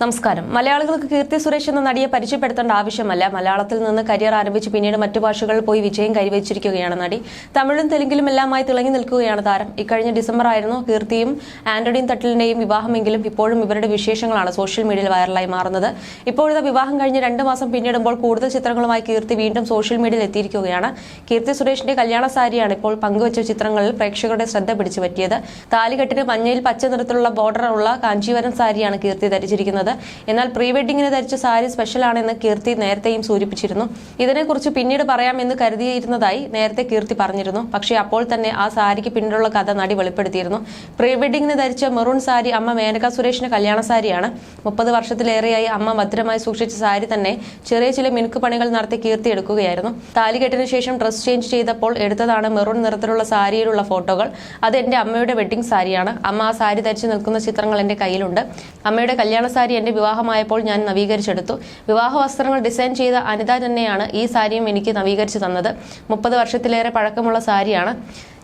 നമസ്കാരം. മലയാളികൾക്ക് കീർത്തി സുരേഷ് എന്ന നടിയെ പരിചയപ്പെടുത്തേണ്ട ആവശ്യമല്ല. മലയാളത്തിൽ നിന്ന് കരിയർ ആരംഭിച്ച് പിന്നീട് മറ്റു ഭാഷകളിൽ പോയി വിജയം കൈവച്ചിരിക്കുകയാണ് നടി. തമിഴും തെലുങ്കിലും എല്ലാമായി തിളങ്ങി നിൽക്കുകയാണ് താരം. ഇക്കഴിഞ്ഞ ഡിസംബർ ആയിരുന്നു കീർത്തിയും ആന്റണിയും തട്ടിലിന്റെയും വിവാഹമെങ്കിലും ഇപ്പോഴും ഇവരുടെ വിശേഷങ്ങളാണ് സോഷ്യൽ മീഡിയയിൽ വൈറലായി മാറുന്നത്. ഇപ്പോഴത്തെ വിവാഹം കഴിഞ്ഞ് രണ്ട് മാസം പിന്നിടുമ്പോൾ കൂടുതൽ ചിത്രങ്ങളുമായി കീർത്തി വീണ്ടും സോഷ്യൽ മീഡിയയിൽ എത്തിയിരിക്കുകയാണ്. കീർത്തി സുരേഷിന്റെ കല്യാണ സാരിയാണ് ഇപ്പോൾ പങ്കുവച്ച ചിത്രങ്ങളിൽ പ്രേക്ഷകരുടെ ശ്രദ്ധ പിടിച്ചു പറ്റിയത് താലികെട്ടിന് മഞ്ഞയിൽ പച്ച നിറത്തിലുള്ള ബോർഡറുള്ള കാഞ്ചീവരം സാരിയാണ് കീർത്തി ധരിച്ചിരിക്കുന്നത്. എന്നാൽ പ്രീ വെഡിങ്ങിന് ധരിച്ച സാരി സ്പെഷ്യലാണെന്ന് കീർത്തി നേരത്തെയും സൂചിപ്പിച്ചിരുന്നു. ഇതിനെക്കുറിച്ച് പിന്നീട് പറയാമെന്ന് കരുതിയിരുന്നതായി നേരത്തെ കീർത്തി പറഞ്ഞിരുന്നു. പക്ഷേ അപ്പോൾ തന്നെ ആ സാരിക്ക് പിന്നിലുള്ള കഥ നടി വെളിപ്പെടുത്തിയിരുന്നു. പ്രീ വെഡിങ്ങിന് ധരിച്ച മെറൂൺ സാരി അമ്മ മേനക സുരേഷിന്റെ കല്യാണ സാരിയാണ്. മുപ്പത് വർഷത്തിലേറെയായി അമ്മ ഭദ്രമായി സൂക്ഷിച്ച സാരി തന്നെ ചെറിയ ചില മിനുക്ക് പണികൾ നടത്തി കീർത്തി എടുക്കുകയായിരുന്നു. താലികെട്ടിന് ശേഷം ഡ്രസ് ചേഞ്ച് ചെയ്തപ്പോൾ എടുത്തതാണ് മെറൂൺ നിറത്തിലുള്ള സാരിയിലുള്ള ഫോട്ടോകൾ. അത് എന്റെ അമ്മയുടെ വെഡിങ് സാരിയാണ്. അമ്മ ആ സാരി ധരിച്ച് നിൽക്കുന്ന ചിത്രങ്ങൾ എന്റെ കയ്യിലുണ്ട്. അമ്മയുടെ കല്യാണ സാരി എന്റെ വിവാഹമായപ്പോൾ ഞാൻ നവീകരിച്ചെടുത്തു. വിവാഹ വസ്ത്രങ്ങൾ ഡിസൈൻ ചെയ്ത അനിത തന്നെയാണ് ഈ സാരിയും എനിക്ക് നവീകരിച്ചു തന്നത്. മുപ്പത് വർഷത്തിലേറെ പഴക്കമുള്ള സാരിയാണ്.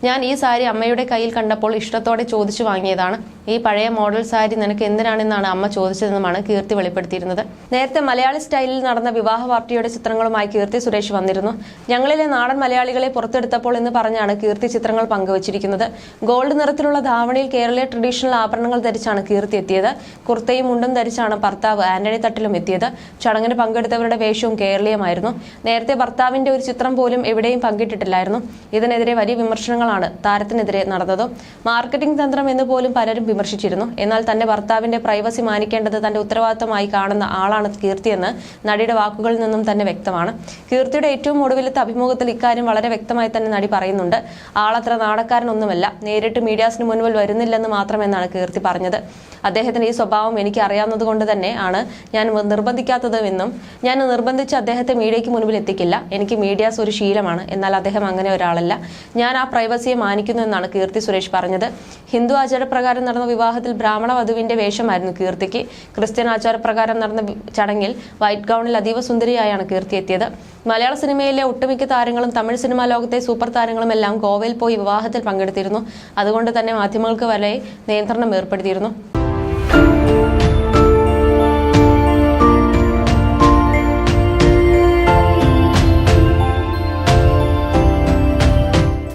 ഞാൻ ഈ സാരി അമ്മയുടെ കയ്യിൽ കണ്ടപ്പോൾ ഇഷ്ടത്തോടെ ചോദിച്ചു വാങ്ങിയതാണ്. ഈ പഴയ മോഡൽ സാരി നിനക്ക് എന്തിനാണെന്നാണ് അമ്മ ചോദിച്ചതെന്നുമാണ് കീർത്തി വെളിപ്പെടുത്തിയിരുന്നത്. നേരത്തെ മലയാളി സ്റ്റൈലിൽ നടന്ന വിവാഹ പാർട്ടിയുടെ ചിത്രങ്ങളുമായി കീർത്തി സുരേഷ് വന്നിരുന്നു. ഞങ്ങളിലെ നാടൻ മലയാളികളെ പുറത്തെടുത്തപ്പോൾ എന്ന് പറഞ്ഞാണ് കീർത്തി ചിത്രങ്ങൾ പങ്കുവച്ചിരിക്കുന്നത്. ഗോൾഡ് നിറത്തിലുള്ള ധാവണിയിൽ കേരളീയ ട്രഡീഷണൽ ആഭരണങ്ങൾ ധരിച്ചാണ് കീർത്തി എത്തിയത്. കുർത്തയും മുണ്ടും ധരിച്ചാണ് ഭർത്താവ് ആന്റണി തട്ടിലും എത്തിയത്. ചടങ്ങിന് പങ്കെടുത്തവരുടെ വേഷവും കേരളീയമായിരുന്നു. നേരത്തെ ഭർത്താവിന്റെ ഒരു ചിത്രം പോലും എവിടെയും പങ്കിട്ടിട്ടില്ലായിരുന്നു. ഇതിനെതിരെ വലിയ വിമർശനങ്ങളാണ് താരത്തിനെതിരെ നടന്നത്. മാർക്കറ്റിംഗ് തന്ത്രം എന്ന് പോലും പലരും വിമർശിച്ചിരുന്നു. എന്നാൽ തന്റെ ഭർത്താവിന്റെ പ്രൈവസി മാനിക്കേണ്ടത് തന്റെ ഉത്തരവാദിത്തമായി കാണുന്ന ആളാണ് കീർത്തിയെന്ന് നടിയുടെ വാക്കുകളിൽ നിന്നും തന്നെ വ്യക്തമാണ്. കീർത്തിയുടെ ഏറ്റവും ഒടുവിലത്തെ അഭിമുഖത്തിൽ ഇക്കാര്യം വളരെ വ്യക്തമായി തന്നെ നടി പറയുന്നുണ്ട്. ആളത്ര നാടക്കാരനൊന്നുമല്ല നേരിട്ട് മീഡിയാസിന് മുൻപിൽ വരുന്നില്ലെന്ന് മാത്രമെന്നാണ് കീർത്തി പറഞ്ഞത്. അദ്ദേഹത്തിന്റെ ഈ സ്വഭാവം എനിക്ക് അറിയാവുന്നത് കൊണ്ട് തന്നെ ആണ് ഞാൻ നിർബന്ധിക്കാത്തതെന്നും ഞാൻ നിർബന്ധിച്ച് അദ്ദേഹത്തെ മീഡിയയ്ക്ക് മുൻപിൽ എത്തിക്കില്ല. എനിക്ക് മീഡിയാസ് ഒരു ശീലമാണ്. എന്നാൽ അദ്ദേഹം അങ്ങനെ ഒരാളല്ല. ഞാൻ ആ പ്രൈവസിയെ മാനിക്കുന്നു എന്നാണ് കീർത്തി സുരേഷ് പറഞ്ഞത്. ഹിന്ദു ആചാരപ്രകാരം നടന്ന വിവാഹത്തിൽ ബ്രാഹ്മണ വധുവിന്റെ വേഷമായിരുന്നു കീർത്തിക്ക്. ക്രിസ്ത്യൻ ആചാരപ്രകാരം നടന്ന ചടങ്ങിൽ വൈറ്റ് ഗൗണിൽ അതീവ സുന്ദരിയായാണ് കീർത്തി എത്തിയത്. മലയാള സിനിമയിലെ ഒട്ടുമിക്ക താരങ്ങളും തമിഴ് സിനിമാ ലോകത്തെ സൂപ്പർ താരങ്ങളും എല്ലാം ഗോവയിൽ പോയി വിവാഹത്തിൽ പങ്കെടുത്തിരുന്നു. അതുകൊണ്ട് തന്നെ മാധ്യമങ്ങൾക്ക് വരെ നിയന്ത്രണം ഏർപ്പെടുത്തിയിരുന്നു.